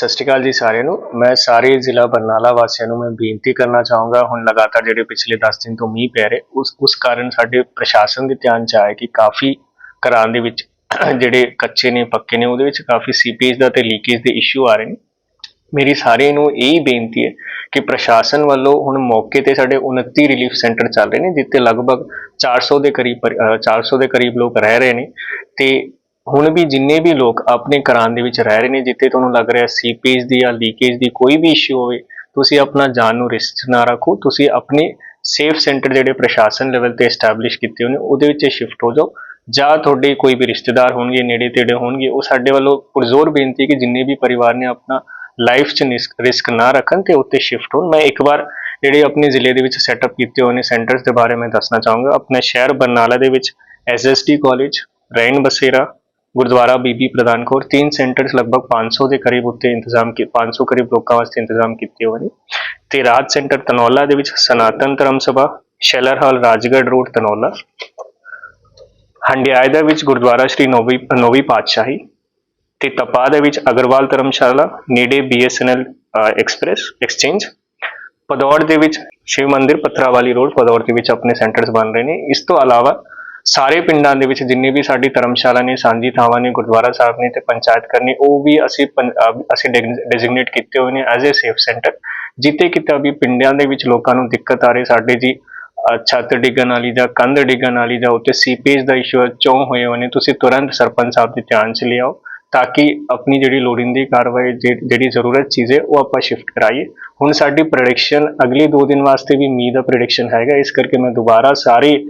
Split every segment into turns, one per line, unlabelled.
ਸਤਿ ਸ਼੍ਰੀ ਅਕਾਲ ਜੀ ਸਾਰਿਆਂ ਨੂੰ। ਮੈਂ ਸਾਰੇ ਜ਼ਿਲ੍ਹਾ ਬਰਨਾਲਾ ਵਾਸੀਆਂ ਨੂੰ ਮੈਂ ਬੇਨਤੀ ਕਰਨਾ ਚਾਹੂੰਗਾ, ਹੁਣ ਲਗਾਤਾਰ ਜਿਹੜੇ ਪਿਛਲੇ 10 ਦਿਨ ਤੋਂ ਮੀਂਹ ਪੈ ਰਹੇ, ਉਸ ਉਸ ਕਾਰਨ ਸਾਡੇ ਪ੍ਰਸ਼ਾਸਨ ਦੇ ਧਿਆਨ ਚ ਆਇਆ ਕਿ ਕਾਫੀ ਘਰਾਂ ਦੇ ਵਿੱਚ ਜਿਹੜੇ ਕੱਚੇ ਨੇ, ਪੱਕੇ ਨੇ, ਉਹਦੇ ਵਿੱਚ ਕਾਫੀ ਸੀਪੇਜ ਦਾ ਤੇ ਲੀਕੇਜ ਦੇ ਇਸ਼ੂ ਆ ਰਹੇ ਨੇ। ਮੇਰੀ ਸਾਰਿਆਂ ਨੂੰ ਇਹ ਬੇਨਤੀ ਹੈ ਕਿ ਪ੍ਰਸ਼ਾਸਨ ਵੱਲੋਂ ਹੁਣ ਮੌਕੇ ਤੇ ਸਾਡੇ 29 ਰਿਲੀਫ ਸੈਂਟਰ ਚੱਲ ਰਹੇ ਨੇ, ਜਿੱਥੇ ਲਗਭਗ 400 ਦੇ ਕਰੀਬ ਪਰਿ- ਅਹ 400 ਦੇ ਕਰੀਬ ਲੋਕ ਰਹਿ ਰਹੇ ਨੇ ਤੇ ਹੁਣ ਵੀ ਜਿੰਨੇ ਵੀ ਲੋਕ ਆਪਣੇ ਘਰਾਂ ਦੇ ਵਿੱਚ ਰਹਿ ਰਹੇ ਨੇ, ਜਿੱਥੇ ਤੁਹਾਨੂੰ ਲੱਗ ਰਿਹਾ ਸੀਪੇਜ ਦੀ ਜਾਂ ਲੀਕੇਜ ਦੀ ਕੋਈ ਵੀ ਇਸ਼ੂ ਹੋਵੇ, ਤੁਸੀਂ ਆਪਣਾ ਜਾਨ ਨੂੰ ਰਿਸਕ ਨਾ ਰੱਖੋ। ਤੁਸੀਂ ਆਪਣੇ ਸੇਫ ਸੈਂਟਰ ਜਿਹੜੇ ਪ੍ਰਸ਼ਾਸਨ ਲੈਵਲ ਤੇ ਐਸਟੈਬਲਿਸ਼ ਕੀਤੇ ਹੋਏ ਨੇ, ਉਹਦੇ ਵਿੱਚ ਸ਼ਿਫਟ ਹੋ ਜਾਓ। ਜਾਂ ਤੁਹਾਡੇ ਕੋਈ ਵੀ ਰਿਸ਼ਤੇਦਾਰ ਹੋਣਗੇ, ਨੇੜੇ ਤੇੜੇ ਹੋਣਗੇ, ਉਹ ਸਾਡੇ ਵੱਲੋਂ ਪੁਰਜ਼ੋਰ ਬੇਨਤੀ ਹੈ ਕਿ ਜਿੰਨੇ ਵੀ ਪਰਿਵਾਰ ਨੇ ਆਪਣਾ ਲਾਈਫ 'ਚ ਰਿਸਕ ਨਾ ਰੱਖਣ ਤੇ ਉੱਤੇ ਸ਼ਿਫਟ ਹੋਣ। ਮੈਂ ਇੱਕ ਵਾਰ ਜਿਹੜੇ ਆਪਣੇ ਜ਼ਿਲ੍ਹੇ ਦੇ ਵਿੱਚ ਸੈਟਅਪ ਕੀਤੇ ਹੋਏ ਨੇ ਸੈਂਟਰਸ ਦੇ ਬਾਰੇ ਮੈਂ ਦੱਸਣਾ ਚਾਹੂੰਗਾ। ਆਪਣੇ ਸ਼ਹਿਰ ਬਰਨਾਲਾ ਦੇ ਵਿੱਚ ਐਸਐਸਟੀ ਕਾਲਜ ਰੈਣ ਬਸੇਰਾ ਗੁਰਦੁਆਰਾ ਬੀਬੀ ਪ੍ਰਧਾਨ ਕੌਰ, ਤਿੰਨ ਸੈਂਟਰਸ ਲਗਭਗ 500 ਦੇ ਕਰੀਬ ਉੱਤੇ ਇੰਤਜ਼ਾਮ ਕੀ 500 ਕਰੀਬ ਲੋਕਾਂ ਵਾਸਤੇ ਇੰਤਜ਼ਾਮ ਕੀਤੇ ਹੋਏ ਨੇ। ਤੇ ਰਾਜ ਸੈਂਟਰ ਤਨੌਲਾ ਦੇ ਵਿੱਚ Sanatan Dharam Sabha, sheller hall Rajgarh road Tanaula Handiaya ਦੇ ਵਿੱਚ ਗੁਰਦੁਆਰਾ ਸ਼੍ਰੀ ਨੌਵੀਂ ਨੌਵੀਂ ਪਾਤਸ਼ਾਹੀ ਤੇ ਤਪਾ ਦੇ ਵਿੱਚ ਅਗਰਵਾਲ ਧਰਮਸ਼ਾਲਾ, ਨੇੜੇ ਬੀਐਸਐਨਐਲ ਐਕਸਪ੍ਰੈਸ, ਐਕਸਚੇਂਜ, ਪਦੌੜ ਦੇ ਵਿੱਚ ਸ਼ਿਵ ਮੰਦਿਰ, ਪੱਥਰਾਵਾਲੀ ਰੋਡ, ਪਦੌੜ ਦੇ ਵਿੱਚ ਆਪਣੇ ਸੈਂਟਰਸ ਬਣ ਰਹੇ ਨੇ। ਇਸ ਤੋਂ ਇਲਾਵਾ ਸਾਰੇ ਪਿੰਡਾਂ ਦੇ ਵਿੱਚ ਜਿੰਨੇ ਵੀ ਸਾਡੀ ਧਰਮਸ਼ਾਲਾ ਨੇ, ਸਾਂਝੀ ਥਾਵਾਂ ਨੇ, ਗੁਰਦੁਆਰਾ ਸਾਹਿਬ ਨੇ ਤੇ ਪੰਚਾਇਤ ਕਰਨੀ, ਉਹ ਵੀ ਅਸੀਂ ਪੰ- ਅਹ ਅਸੀਂ ਡੈਜ਼ਿਗਨੇਟ ਕੀਤੇ ਹੋਏ ਨੇ ਐਜ਼ ਅ ਸੇਫ ਸੈਂਟਰ ਜਿੱਥੇ ਕਿਤੇ ਵੀ ਪਿੰਡਾਂ ਦੇ ਵਿੱਚ ਲੋਕਾਂ ਨੂੰ ਦਿੱਕਤ ਆ ਰਹੀ, ਸਾਡੇ ਜੀ ਛੱਤ ਡਿੱਗਣ ਵਾਲੀ ਜਾਂ ਕੰਧ ਡਿੱਗਣ ਵਾਲੀ ਜਾਂ ਉੱਤੇ ਸੀਪੇਜ ਦਾ ਇਸ਼ੂ ਚੋਂ ਹੋਏ ਹੋਏ ਨੇ, ਤੁਸੀਂ ਤੁਰੰਤ ਸਰਪੰਚ ਸਾਹਿਬ ਦੇ ਧਿਆਨ 'ਚ ਲਿਆਓ ਤਾਂ ਕਿ ਆਪਣੀ ਜਿਹੜੀ ਲੋੜੀਂਦੀ ਕਾਰਵਾਈ ਜਿ- ਜਿਹੜੀ ਜ਼ਰੂਰਤ ਚੀਜ਼ ਹੈ, ਉਹ ਆਪਾਂ ਸ਼ਿਫਟ ਕਰਾਈਏ। ਹੁਣ ਸਾਡੀ ਪ੍ਰੈਡਿਕਸ਼ਨ ਅਗਲੇ 2 ਦਿਨ ਵਾਸਤੇ ਵੀ ਮੀਂਹ ਦਾ ਪ੍ਰੈਡਿਕਸ਼ਨ ਹੈਗਾ, ਇਸ ਕਰਕੇ ਮੈਂ ਦੁਬਾਰਾ ਸਾਰੇ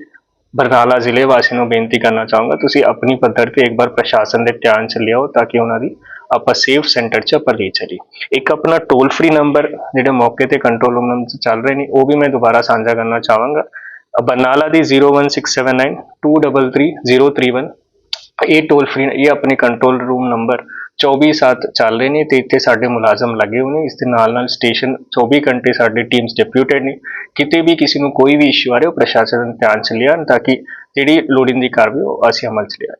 ਬਰਨਾਲਾ ਜ਼ਿਲ੍ਹੇ ਵਾਸੀਆਂ ਨੂੰ ਬੇਨਤੀ ਕਰਨਾ ਚਾਹੂੰਗਾ, ਤੁਸੀਂ ਆਪਣੀ ਪੱਧਰ ਤੇ ਇੱਕ ਵਾਰ ਪ੍ਰਸ਼ਾਸਨ ਦੇ ਧਿਆਨ 'ਚ ਲਿਆਓ ਤਾਂ ਕਿ ਉਹਨਾਂ ਦੀ ਆਪਾਂ ਸੇਫ ਸੈਂਟਰ 'ਚ ਆਪਾਂ ਲੈ ਚਲੀ ਇੱਕ ਆਪਣਾ ਟੋਲ ਫ੍ਰੀ ਨੰਬਰ ਜਿਹੜੇ ਮੌਕੇ ਤੇ ਕੰਟਰੋਲ ਰੂਮ 'ਚ ਚੱਲ ਰਹੇ ਨੇ, ਉਹ ਵੀ ਮੈਂ ਦੁਬਾਰਾ ਸਾਂਝਾ ਕਰਨਾ ਚਾਹਾਂਗਾ। ਬਰਨਾਲਾ ਦੀ 01679 233 031 ਇਹ ਟੋਲ ਫ੍ਰੀ ਇਹ ਆਪਣੇ ਕੰਟਰੋਲ ਰੂਮ ਨੰਬਰ 24/7 ਚੱਲ ਰਹੇ ਨੇ ਤੇ ਇੱਥੇ ਸਾਡੇ ਮੁਲਾਜ਼ਮ ਲੱਗੇ ਹੋਏ ਨੇ। ਇਸ ਦੇ ਨਾਲ ਨਾਲ ਸਟੇਸ਼ਨ 24 ਘੰਟੇ ਸਾਡੇ ਟੀਮਸ ਡਿਪਿਊਟਡ ਨੇ। ਕਿਤੇ ਵੀ ਕਿਸੇ ਨੂੰ ਕੋਈ ਵੀ ਇਸ਼ੂ ਆ ਰਿਹਾ, ਉਹ ਪ੍ਰਸ਼ਾਸਨ ਧਿਆਨ ਚ ਲਿਆਉਣ ਤਾਂ ਕਿ ਜਿਹੜੀ ਲੋੜੀਂਦੀ ਕਾਰਵਾਈ ਉਹ ਅਸੀਂ ਅਮਲ ਚ ਲਿਆ